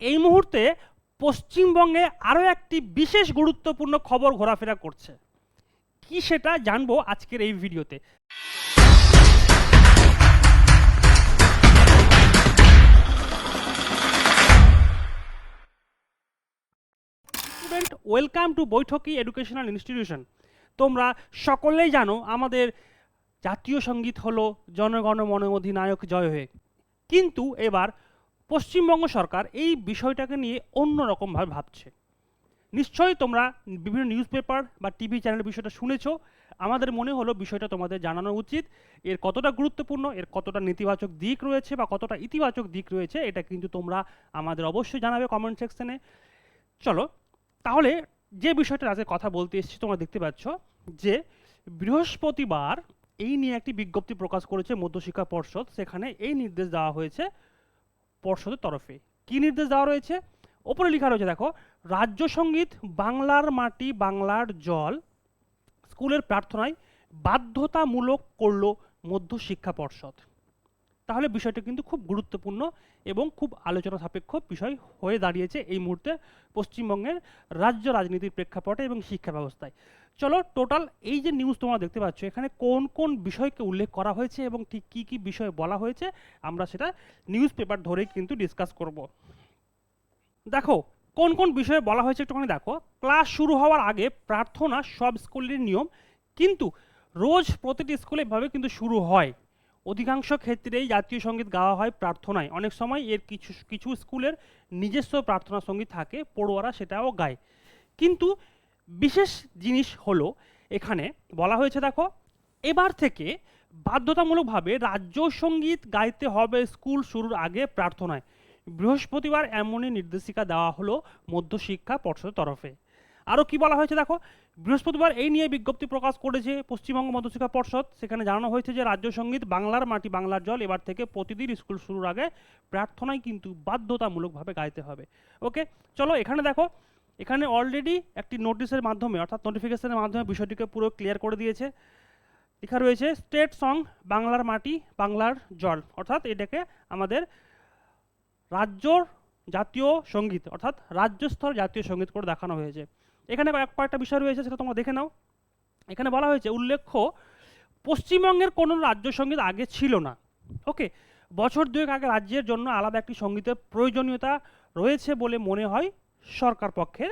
এই মুহূর্তে পশ্চিমবঙ্গে আরও একটি বিশেষ গুরুত্বপূর্ণ খবর ঘোরাফেরা করছে। কি সেটা জানব আজকের এই ভিডিওতে। Student welcome to Baithaki educational institution তোমরা সকলেই জানো, আমাদের জাতীয় সংগীত হলো জনগণ মন অধিনায়ক জয় হয়ে। কিন্তু এবার পশ্চিমবঙ্গ সরকার এই বিষয়টাকে নিয়ে অন্যরকমভাবে ভাবছে। নিশ্চয়ই তোমরা বিভিন্ন নিউজ পেপার বা টিভি চ্যানেলের বিষয়টা শুনেছো। আমাদের মনে হলো বিষয়টা তোমাদের জানানো উচিত। এর কতটা গুরুত্বপূর্ণ, এর কতটা নেতিবাচক দিক রয়েছে বা কতটা ইতিবাচক দিক রয়েছে, এটা কিন্তু তোমরা আমাদের অবশ্যই জানাবে কমেন্ট সেকশনে চলো, তাহলে যে বিষয়টা আজকে কথা বলতে এসেছি, তোমরা দেখতে পাচ্ছ যে বৃহস্পতিবার এই নিয়ে একটি বিজ্ঞপ্তি প্রকাশ করেছে মধ্যশিক্ষা পর্ষদ। সেখানে এই নির্দেশ দেওয়া হয়েছে পর্ষদের তরফে। কি নির্দেশ দেওয়া রয়েছে? ওপরে লেখা রয়েছে, দেখো, রাজ্য সংগীত, বাংলার মাটি, বাংলার জল, স্কুলের প্রার্থনায় বাধ্যতামূলক করল মধ্যশিক্ষা পর্ষদ। তাহলে বিষয়টা কিন্তু খুব গুরুত্বপূর্ণ এবং খুব আলোচনা সাপেক্ষ বিষয় হয়ে দাঁড়িয়েছে এই মুহূর্তে পশ্চিমবঙ্গের রাজ্য রাজনীতির প্রেক্ষাপটে এবং শিক্ষা ব্যবস্থায়। চলো টোটাল এই যে নিউজ তোমরা দেখতে পাচ্ছ, এখানে কোন কোন বিষয়কে উল্লেখ করা হয়েছে এবং ঠিক কী কী বিষয় বলা হয়েছে, আমরা সেটা নিউজ পেপার ধরেই কিন্তু ডিসকাস করব। দেখো, কোন কোন বিষয়ে বলা হয়েছে একটুখানি দেখো। ক্লাস শুরু হওয়ার আগে প্রার্থনা সব স্কুলের নিয়ম, কিন্তু রোজ প্রতিটি স্কুলে এভাবে কিন্তু শুরু হয়। অধিকাংশ ক্ষেত্রেই জাতীয় সংগীত গাওয়া হয় প্রার্থনায়। অনেক সময় এর কিছু কিছু স্কুলের নিজস্ব প্রার্থনা সংগীত থাকে, পড়ুয়ারা সেটাও গায়। কিন্তু বিশেষ জিনিস হলো এখানে বলা হয়েছে, দেখো, এবার থেকে বাধ্যতামূলকভাবে রাজ্য সংগীত গাইতে হবে স্কুল শুরুর আগে প্রার্থনায়। বৃহস্পতিবার এমনই নির্দেশিকা দেওয়া হলো মধ্যশিক্ষা পর্ষদের তরফে। আরও কি বলা হয়েছে, দেখো, বৃহস্পতিবার এই নিয়ে বিজ্ঞপ্তি প্রকাশ করেছে পশ্চিমবঙ্গ মধ্যশিক্ষা পর্ষদ। সেখানে জানানো হয়েছে যে, রাজ্য সংগীত বাংলার মাটি বাংলার জল, এবার থেকে প্রতিদিন স্কুল শুরুর আগে প্রার্থনায় কিন্তু বাধ্যতামূলকভাবে গাইতে হবে। ওকে, চলো এখানে দেখো এখানে অলরেডি একটি নোটিশের মাধ্যমে, অর্থাৎ নোটিফিকেশনের মাধ্যমে বিষয়টিকে পুরো ক্লিয়ার করে দিয়েছে। লেখা রয়েছে স্টেট সং বাংলার মাটি, বাংলার জল। অর্থাৎ এটাকে আমাদের রাজ্যর জাতীয় সংগীত, অর্থাৎ রাজ্যস্তর জাতীয় সংগীত করে দেখানো হয়েছে। এখানে কয়েক, কয়েকটা বিষয় রয়েছে, সেটা তোমরা দেখে নাও। এখানে বলা হয়েছে, উল্লেখ্য, পশ্চিমবঙ্গের কোনো রাজ্য সংগীত আগে ছিল না। ওকে, বছর দুয়েক আগে রাজ্যের জন্য আলাদা একটি সঙ্গীতের প্রয়োজনীয়তা রয়েছে বলে মনে হয় সরকার পক্ষের।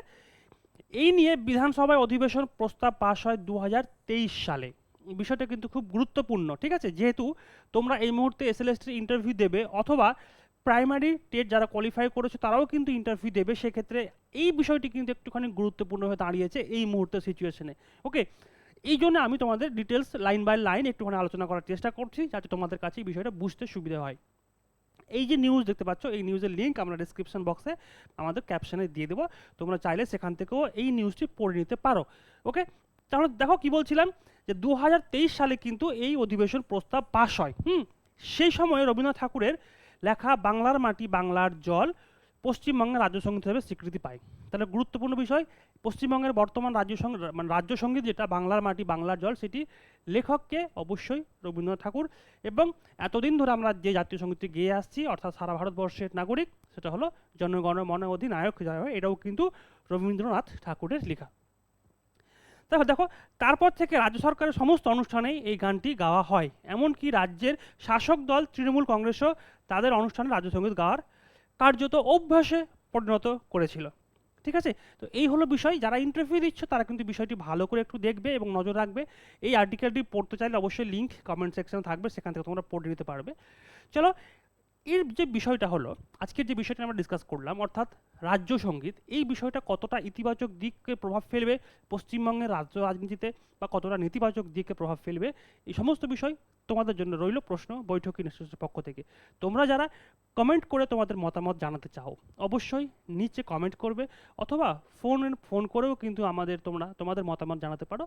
এই নিয়ে বিধানসভায় অধিবেশন প্রস্তাব পাশ হয় দু হাজার তেইশ সালে। বিষয়টা কিন্তু খুব গুরুত্বপূর্ণ, ঠিক আছে? যেহেতু তোমরা এই মুহূর্তে এসএলএসটির ইন্টারভিউ দেবে অথবা প্রাইমারি টেট যারা কোয়ালিফাই করেছে তারাও কিন্তু ইন্টারভিউ দেবে, সেক্ষেত্রে এই বিষয়টি কিন্তু একটুখানি গুরুত্বপূর্ণ হয়ে দাঁড়িয়েছে এই মুহূর্তে সিচুয়েশনে ওকে এই জন্য আমি তোমাদের ডিটেলস লাইন বাই লাইন একটুখানি আলোচনা করার চেষ্টা করছি, যাতে তোমাদের কাছে এই বিষয়টা বুঝতে সুবিধা হয়। এই যে নিউজ দেখতে পাচ্ছ, এই নিউজের লিঙ্ক আমরা ডিসক্রিপশন বক্সে আমাদের ক্যাপশনে দিয়ে দেবো। তোমরা চাইলে সেখান থেকেও এই নিউজটি পড়ে নিতে পারো ওকে তাহলে দেখো কি বলছিলাম, যে দু হাজার তেইশ সালে কিন্তু এই অধিবেশন প্রস্তাব পাশ হয়, হুম? সেই সময় রবীন্দ্রনাথ ঠাকুরের লেখা বাংলার মাটি, বাংলার জল পশ্চিমবঙ্গের রাজ্য সংগীত হিসেবে স্বীকৃতি পায়। তাহলে গুরুত্বপূর্ণ বিষয় পশ্চিমবঙ্গের বর্তমান রাজ্য মানে রাজ্য সংগীত যেটা, বাংলার মাটি, বাংলার জল, সেটি লেখককে অবশ্যই রবীন্দ্রনাথ ঠাকুর এবং এতদিন ধরে আমরা যে জাতীয় সঙ্গীতটি গেয়ে আসছি, অর্থাৎ সারা ভারতবর্ষের নাগরিক, সেটা হলো জনগণ, মন, অধিনায়ক এটাও কিন্তু রবীন্দ্রনাথ ঠাকুরের লেখা। দেখো দেখো, তারপর থেকে রাজ্য সরকারের সমস্ত অনুষ্ঠানেই এই গানটি গাওয়া হয়। এমনকি রাজ্যের শাসক দল, তৃণমূল কংগ্রেসও তাদের অনুষ্ঠানে রাজ্য সংগীত গাওয়ার কার্যত অভ্যাসে পরিণত করেছিল। ঠিক আছে? তো এই হলো বিষয়। যারা ইন্টারভিউ দিচ্ছ, তারা কিন্তু বিষয়টি ভালো করে একটু দেখবে এবং নজর রাখবে। এই আর্টিকেলটি পড়তে চাইলে অবশ্যই লিঙ্ক কমেন্ট সেকশনে থাকবে, সেখান থেকে তোমরা পড়ে নিতে পারবে। চলো, এর যে বিষয়টা হলো, আজকের যে বিষয়টা আমরা ডিসকাস করলাম, অর্থাৎ রাজ্য সংগীত, এই বিষয়টা কতটা ইতিবাচক দিককে প্রভাব ফেলবে, পশ্চিমবঙ্গের রাজ্য রাজনীতিতে, বা কতটা নেতিবাচক দিকে প্রভাব ফেলবে, এই সমস্ত বিষয় তোমাদের জন্য রইল প্রশ্ন বৈঠকি ইনস্টিটিউটের পক্ষ থেকে। তোমরা যারা কমেন্ট করে তোমাদের মতামত জানাতে চাও, অবশ্যই নিচে কমেন্ট করবে অথবা ফোন ফোন করেও কিন্তু আমাদের তোমরা, তোমাদের মতামত জানাতে পারো।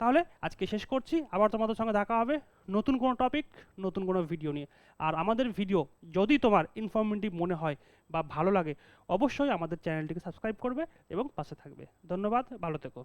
তাহলে আজকে শেষ করছি, আবার তোমাদের সঙ্গে দেখা হবে নতুন কোনো টপিক নতুন কোনো ভিডিও নিয়ে। আর আমাদের ভিডিও যদি তোমার ইনফরমেটিভ মনে হয় বা ভালো লাগে, অবশ্যই আমাদের চ্যানেলটিকে সাবস্ক্রাইব করবে এবং পাশে থাকবে। ধন্যবাদ, ভালো থেকো।